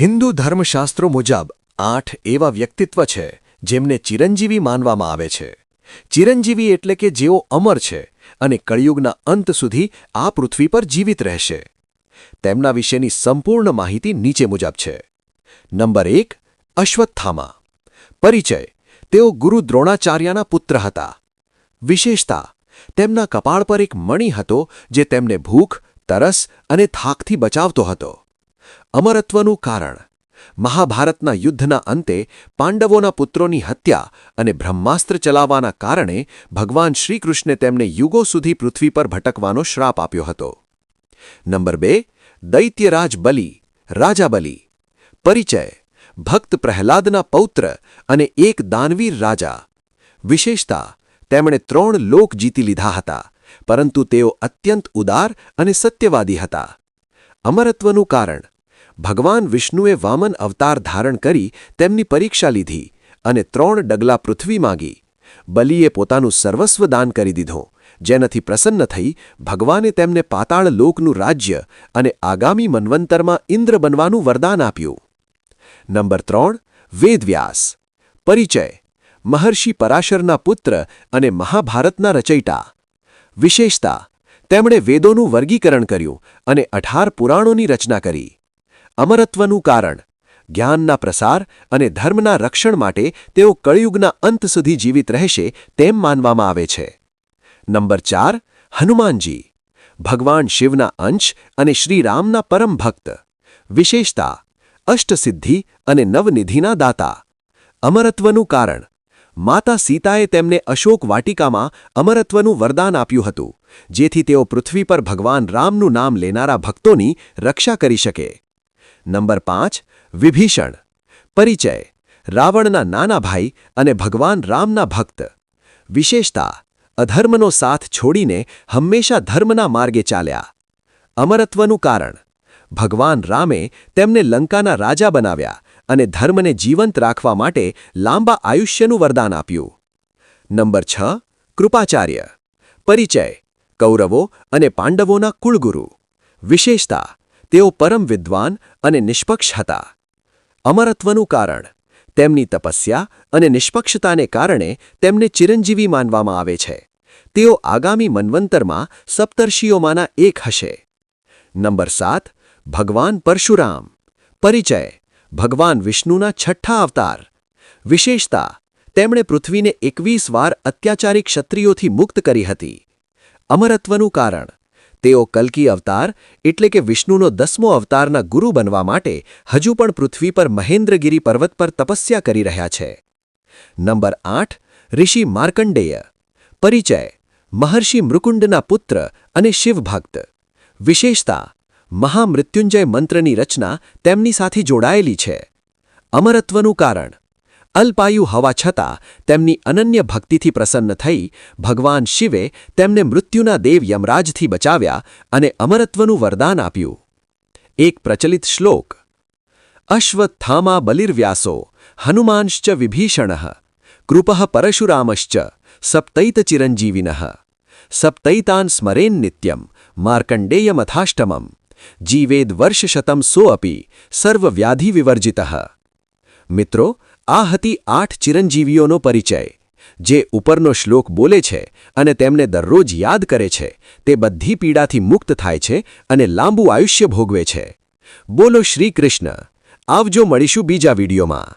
હિન્દુ ધર્મશાસ્ત્રો મુજબ આઠ એવા વ્યક્તિત્વ છે જેમને ચિરંજીવી માનવામાં આવે છે. ચિરંજીવી એટલે કે જેઓ અમર છે અને કળિયુગના અંત સુધી આ પૃથ્વી પર જીવિત રહેશે. તેમના વિશેની સંપૂર્ણ માહિતી નીચે મુજબ છે. નંબર એક, અશ્વત્થામા. પરિચય, તેઓ ગુરુ દ્રોણાચાર્યના પુત્ર હતા. વિશેષતા, તેમના કપાળ પર એક મણિ હતો જે તેમને ભૂખ, તરસ અને થાકથી બચાવતો હતો. અમરત્વનું કારણ. મહાભારતના યુદ્ધના અંતે પાંડવોના પુત્રોની હત્યા અને બ્રહ્માસ્ત્ર ચલાવવાના કારણે ભગવાન શ્રીકૃષ્ણે તેમને યુગો સુધી પૃથ્વી પર ભટકવાનો શ્રાપ આપ્યો હતો. નંબર બે, દૈત્યરાજ બલિ, રાજા બલિ. પરિચય, ભક્ત પ્રહલાદના પૌત્ર અને એક દાનવીર રાજા. વિશેષતા, તેમણે ત્રણ લોક જીતી લીધા હતા, પરંતુ તેઓ અત્યંત ઉદાર અને સત્યવાદી હતા. અમરત્વનું કારણ ભગવાન વિષ્ણુએ વામન અવતાર ધારણ કરી તેમની પરીક્ષા લીધી અને ત્રણ ડગલા પૃથ્વી માંગી. બલિએ પોતાનું સર્વસ્વ દાન કરી દીધું, જેનાથી પ્રસન્ન થઈ ભગવાને તેમને પાતાળ લોકનું રાજ્ય અને આગામી મન્વંતરમાં ઇન્દ્ર બનવાનું વરદાન આપ્યું. નંબર ત્રણ, વેદવ્યાસ. પરિચય. મહર્ષિ પરાશરના પુત્ર અને મહાભારતના રચયિતા. વિશેષતા. તેમણે વેદોનું વર્ગીકરણ કર્યું અને અઢાર પુરાણોની રચના કરી. અમરત્વનું કારણ. જ્ઞાનના પ્રસાર અને ધર્મના રક્ષણ માટે તેઓ કળિયુગના અંત સુધી જીવિત રહેશે તેમ માનવામાં આવે છે. નંબર ચાર, હનુમાનજી. ભગવાન શિવના અંશ અને શ્રીરામના પરમ ભક્ત. વિશેષતા, અષ્ટસિદ્ધિ અને નવનિધિના દાતા. અમરત્વનું કારણ. માતા સીતાએ તેમને અશોક વાટિકામાં અમરત્વનું વરદાન આપ્યું હતું, જેથી તેઓ પૃથ્વી પર ભગવાન રામનું નામ લેનારા ભક્તોની રક્ષા કરી શકે. નંબર પાંચ, વિભીષણ. પરિચય, રાવણના નાના ભાઈ અને ભગવાન રામના ભક્ત. વિશેષતા, અધર્મનો સાથ છોડીને હંમેશા ધર્મના માર્ગે ચાલ્યા. અમરત્વનું કારણ, ભગવાન રામે તેમને લંકાના રાજા બનાવ્યા અને ધર્મને જીવંત રાખવા માટે લાંબા આયુષ્યનું વરદાન આપ્યું. નંબર છ, કૃપાચાર્ય. પરિચય, કૌરવો અને પાંડવોના કુળગુરુ. વિશેષતા તેઓ પરમ વિદ્વાન અને નિષ્પક્ષ હતા. અમરત્વનું કારણ, તેમની તપસ્યા અને નિષ્પક્ષતાને કારણે તેમને ચિરંજીવી માનવામાં આવે છે. તેઓ આગામી મન્વંતરમાં સપ્તર્ષિઓમાંના એક હશે. નંબર સાત, ભગવાન પરશુરામ. પરિચય, ભગવાન વિષ્ણુના છઠ્ઠા અવતાર. વિશેષતા, તેમણે પૃથ્વીને એકવીસ વાર અત્યાચારી ક્ષત્રિયોથી મુક્ત કરી હતી. અમરત્વનું કારણ તેઓ કલ્કી અવતાર એટલે કે વિષ્ણુનો દસમો અવતારના ગુરુ બનવા માટે હજુ પણ પૃથ્વી પર મહેન્દ્રગિરી પર્વત પર તપસ્યા કરી રહ્યા છે. નંબર આઠ, ઋષિ માર્કંડેય. પરિચય, મહર્ષિ મૃકુંડના પુત્ર અને શિવભક્ત. વિશેષતા, મહામૃત્યુંજય મંત્રની રચના તેમની સાથે જોડાયેલી છે. અમરત્વનું કારણ અલ્પાયુ હોવા છતાં તેમની અનન્ય ભક્તિથી પ્રસન્ન થઈ ભગવાન શિવે તેમને મૃત્યુના દેવ યમરાજથી બચાવ્યા અને અમરત્વનું વરદાન આપ્યું. એક પ્રચલિત શ્લોક, અશ્વત્થામા બલિર્વ્યાસો, હનુમાંશ્ચ વિભીષણ, કૃપ પરશુરામશ્ચ સપ્તૈતચિરંજીવિન સપ્તૈતાન સ્મરેન નિત્યમ, માર્કંડેયમથાષ્ટમમ, જીવેદ વર્ષશતમ સોઅપી સર્વવ્યાધિવિવર્જિત મિત્રો આ હતી આઠ ચિરંજીવીઓનો પરિચય, જે ઉપરનો શ્લોક બોલે છે અને તેમને દરરોજ યાદ કરે છે. તે બધી પીડાથી મુક્ત થાય છે અને લાંબુ આયુષ્ય ભોગવે છે. બોલો શ્રી કૃષ્ણ, આવજો મળીશું બીજા વિડીયોમાં.